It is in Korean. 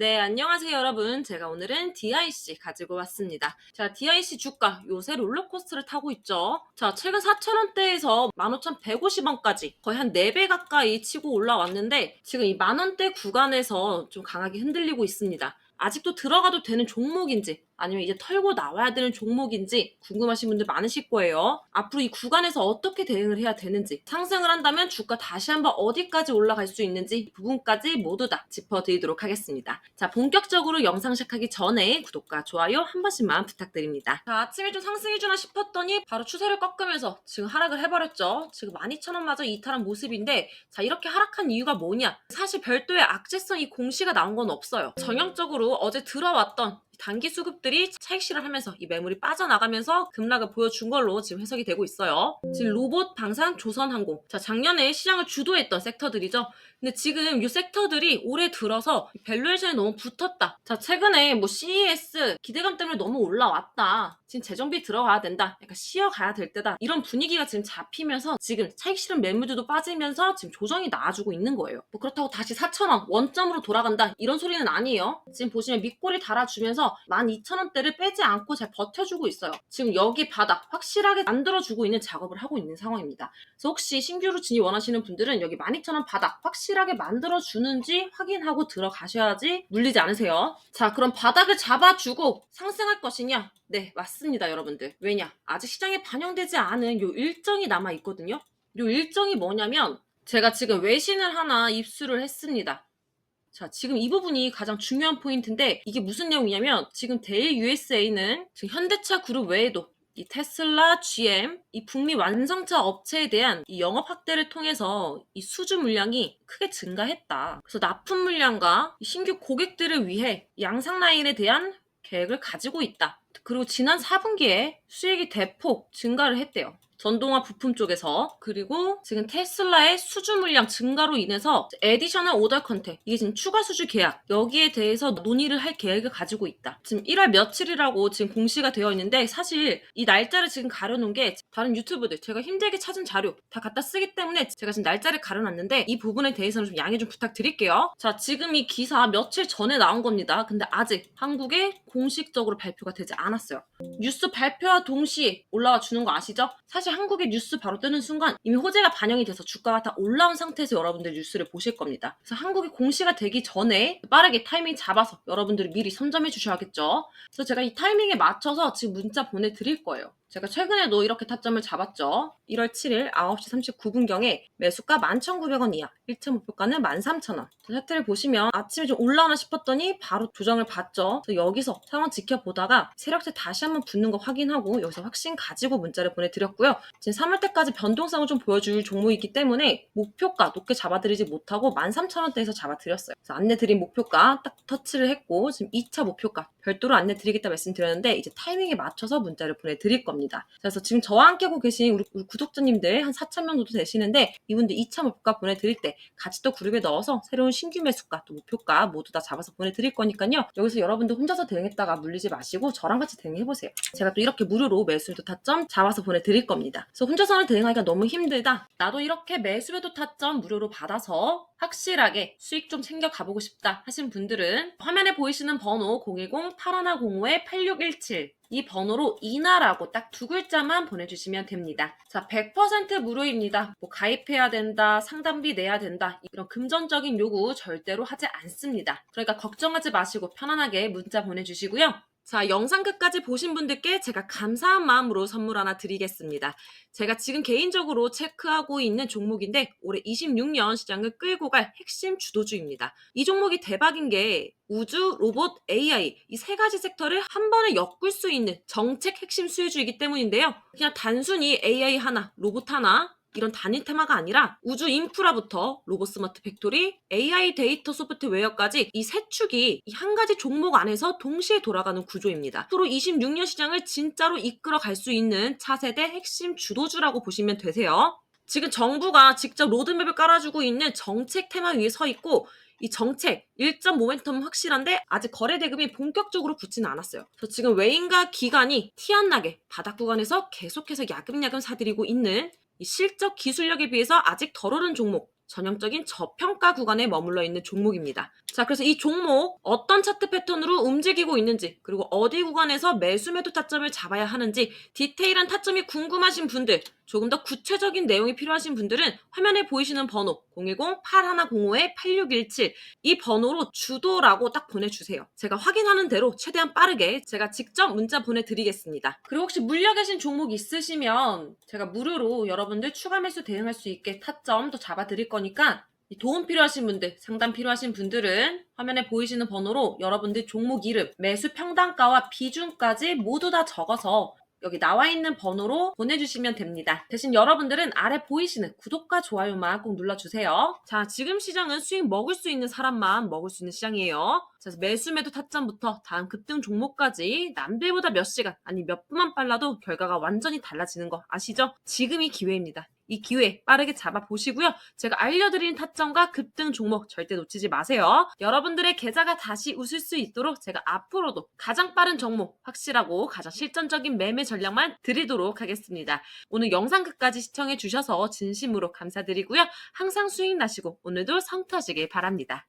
네, 안녕하세요, 여러분. 제가 오늘은 DIC 가지고 왔습니다. 자, DIC 주가 요새 롤러코스터를 타고 있죠. 자, 최근 4,000원대에서 15,150원까지 거의 한 4배 가까이 치고 올라왔는데 지금 이 만원대 구간에서 좀 강하게 흔들리고 있습니다. 아직도 들어가도 되는 종목인지 아니면 이제 털고 나와야 되는 종목인지 궁금하신 분들 많으실 거예요. 앞으로 이 구간에서 어떻게 대응을 해야 되는지 상승을 한다면 주가 다시 한번 어디까지 올라갈 수 있는지 이 부분까지 모두 다 짚어드리도록 하겠습니다. 자 본격적으로 영상 시작하기 전에 구독과 좋아요 한 번씩만 부탁드립니다. 자 아침에 좀 상승해주나 싶었더니 바로 추세를 꺾으면서 지금 하락을 해버렸죠. 지금 12,000원마저 이탈한 모습인데 자 이렇게 하락한 이유가 뭐냐? 사실 별도의 악재성 이 공시가 나온 건 없어요. 전형적으로 어제 들어왔던 단기 수급들이 차익 실현을 하면서 이 매물이 빠져나가면서 급락을 보여준 걸로 지금 해석이 되고 있어요. 지금 로봇, 방산, 조선항공. 자, 작년에 시장을 주도했던 섹터들이죠. 근데 지금 이 섹터들이 올해 들어서 밸류에이션이 너무 붙었다. 자, 최근에 뭐 CES 기대감 때문에 너무 올라왔다. 지금 재정비 들어가야 된다. 약간 쉬어가야 될 때다. 이런 분위기가 지금 잡히면서 지금 차익 실현 매물들도 빠지면서 지금 조정이 나와주고 있는 거예요. 뭐 그렇다고 다시 4,000원 원점으로 돌아간다. 이런 소리는 아니에요. 지금 보시면 밑꼬리 달아주면서 12,000원대를 빼지 않고 잘 버텨주고 있어요. 지금 여기 바닥 확실하게 만들어주고 있는 작업을 하고 있는 상황입니다. 그래서 혹시 신규로 진입 원하시는 분들은 여기 12,000원 바닥 확실하게 만들어주는지 확인하고 들어가셔야지 물리지 않으세요. 자, 그럼 바닥을 잡아주고 상승할 것이냐? 네, 맞습니다, 여러분들. 왜냐? 아직 시장에 반영되지 않은 요 일정이 남아 있거든요. 요 일정이 뭐냐면 제가 지금 외신을 하나 입수를 했습니다. 자, 지금 이 부분이 가장 중요한 포인트인데 이게 무슨 내용이냐면 지금 데일 USA는 지금 현대차 그룹 외에도 이 테슬라, GM, 이 북미 완성차 업체에 대한 이 영업 확대를 통해서 이 수주 물량이 크게 증가했다. 그래서 납품 물량과 이 신규 고객들을 위해 양상 라인에 대한 계획을 가지고 있다. 그리고 지난 4분기에 수익이 대폭 증가를 했대요. 전동화 부품 쪽에서 그리고 지금 테슬라의 수주 물량 증가로 인해서 에디셔널 오더 컨택 이게 지금 추가 수주 계약 여기에 대해서 논의를 할 계획을 가지고 있다. 지금 1월 며칠이라고 지금 공시가 되어 있는데 사실 이 날짜를 지금 가려놓은 게 다른 유튜브들 제가 힘들게 찾은 자료 다 갖다 쓰기 때문에 제가 지금 날짜를 가려놨는데 이 부분에 대해서는 좀 양해 좀 부탁드릴게요. 자 지금 이 기사 며칠 전에 나온 겁니다. 근데 아직 한국에 공식적으로 발표가 되지 않았어요. 뉴스 발표와 동시에 올라와 주는 거 아시죠? 사실 한국의 뉴스 바로 뜨는 순간 이미 호재가 반영이 돼서 주가가 다 올라온 상태에서 여러분들 뉴스를 보실 겁니다. 그래서 한국이 공시가 되기 전에 빠르게 타이밍 잡아서 여러분들이 미리 선점해 주셔야겠죠. 그래서 제가 이 타이밍에 맞춰서 지금 문자 보내드릴 거예요. 제가 최근에도 이렇게 타점을 잡았죠. 1월 7일 9시 39분경에 매수가 11,900원 이하, 1차 목표가는 13,000원. 차트를 보시면 아침에 좀 올라오나 싶었더니 바로 조정을 받죠. 그래서 여기서 상황 지켜보다가 세력세 다시 한번 붙는 거 확인하고 여기서 확신 가지고 문자를 보내드렸고요. 지금 3월 때까지 변동성을 좀 보여줄 종목이기 때문에 목표가 높게 잡아드리지 못하고 13,000원대에서 잡아드렸어요. 그래서 안내드린 목표가 딱 터치를 했고 지금 2차 목표가 별도로 안내드리겠다 말씀드렸는데 이제 타이밍에 맞춰서 문자를 보내드릴 겁니다. 그래서 지금 저와 함께 하고 계신 우리, 우리 구독자님들 한 4,000명 정도 되시는데 이분들 2차 목표가 보내드릴 때 같이 또 그룹에 넣어서 새로운 신규 매수가 또 목표가 모두 다 잡아서 보내드릴 거니까요. 여기서 여러분들 혼자서 대응했다가 물리지 마시고 저랑 같이 대응해보세요. 제가 또 이렇게 무료로 매수에도 타점 잡아서 보내드릴 겁니다. 그래서 혼자서는 대응하기가 너무 힘들다. 나도 이렇게 매수에도 타점 무료로 받아서 확실하게 수익 좀 챙겨 가보고 싶다 하신 분들은 화면에 보이시는 번호 010-8105-8617 이 번호로 이나라고 딱 두 글자만 보내주시면 됩니다. 자, 100% 무료입니다. 뭐 가입해야 된다, 상담비 내야 된다, 이런 금전적인 요구 절대로 하지 않습니다. 그러니까 걱정하지 마시고 편안하게 문자 보내주시고요. 자, 영상 끝까지 보신 분들께 제가 감사한 마음으로 선물 하나 드리겠습니다. 제가 지금 개인적으로 체크하고 있는 종목인데 올해 26년 시장을 끌고 갈 핵심 주도주입니다. 이 종목이 대박인 게 우주, 로봇, AI 이 세 가지 섹터를 한 번에 엮을 수 있는 정책 핵심 수혜주이기 때문인데요. 그냥 단순히 AI 하나, 로봇 하나 이런 단일 테마가 아니라 우주 인프라부터 로봇 스마트 팩토리, AI 데이터 소프트웨어까지 이 세 축이 이 한 가지 종목 안에서 동시에 돌아가는 구조입니다. 앞으로 26년 시장을 진짜로 이끌어 갈 수 있는 차세대 핵심 주도주라고 보시면 되세요. 지금 정부가 직접 로드맵을 깔아주고 있는 정책 테마 위에 서 있고 이 정책 일정 모멘텀은 확실한데 아직 거래 대금이 본격적으로 붙지는 않았어요. 그래서 지금 외인과 기관이 티 안 나게 바닥 구간에서 계속해서 야금야금 사들이고 있는 이 실적 기술력에 비해서 아직 덜 오른 종목 전형적인 저평가 구간에 머물러 있는 종목입니다. 자, 그래서 이 종목 어떤 차트 패턴으로 움직이고 있는지, 그리고 어디 구간에서 매수 매도 타점을 잡아야 하는지 디테일한 타점이 궁금하신 분들, 조금 더 구체적인 내용이 필요하신 분들은 화면에 보이시는 번호 010-8105-8617 이 번호로 주도라고 딱 보내주세요. 제가 확인하는 대로 최대한 빠르게 제가 직접 문자 보내드리겠습니다. 그리고 혹시 물려 계신 종목 있으시면 제가 무료로 여러분들 추가 매수 대응할 수 있게 타점 도 잡아드릴 거니까 이 도움 필요하신 분들, 상담 필요하신 분들은 화면에 보이시는 번호로 여러분들 종목 이름, 매수 평단가와 비중까지 모두 다 적어서 여기 나와 있는 번호로 보내주시면 됩니다. 대신 여러분들은 아래 보이시는 구독과 좋아요만 꼭 눌러주세요. 자, 지금 시장은 수익 먹을 수 있는 사람만 먹을 수 있는 시장이에요. 자, 그래서 매수 매도 타점부터 다음 급등 종목까지 남들보다 몇 시간, 아니 몇 분만 빨라도 결과가 완전히 달라지는 거 아시죠? 지금이 기회입니다. 이 기회 빠르게 잡아보시고요. 제가 알려드린 타점과 급등 종목 절대 놓치지 마세요. 여러분들의 계좌가 다시 웃을 수 있도록 제가 앞으로도 가장 빠른 종목, 확실하고 가장 실전적인 매매 전략만 드리도록 하겠습니다. 오늘 영상 끝까지 시청해 주셔서 진심으로 감사드리고요. 항상 수익 나시고 오늘도 성투하시길 바랍니다.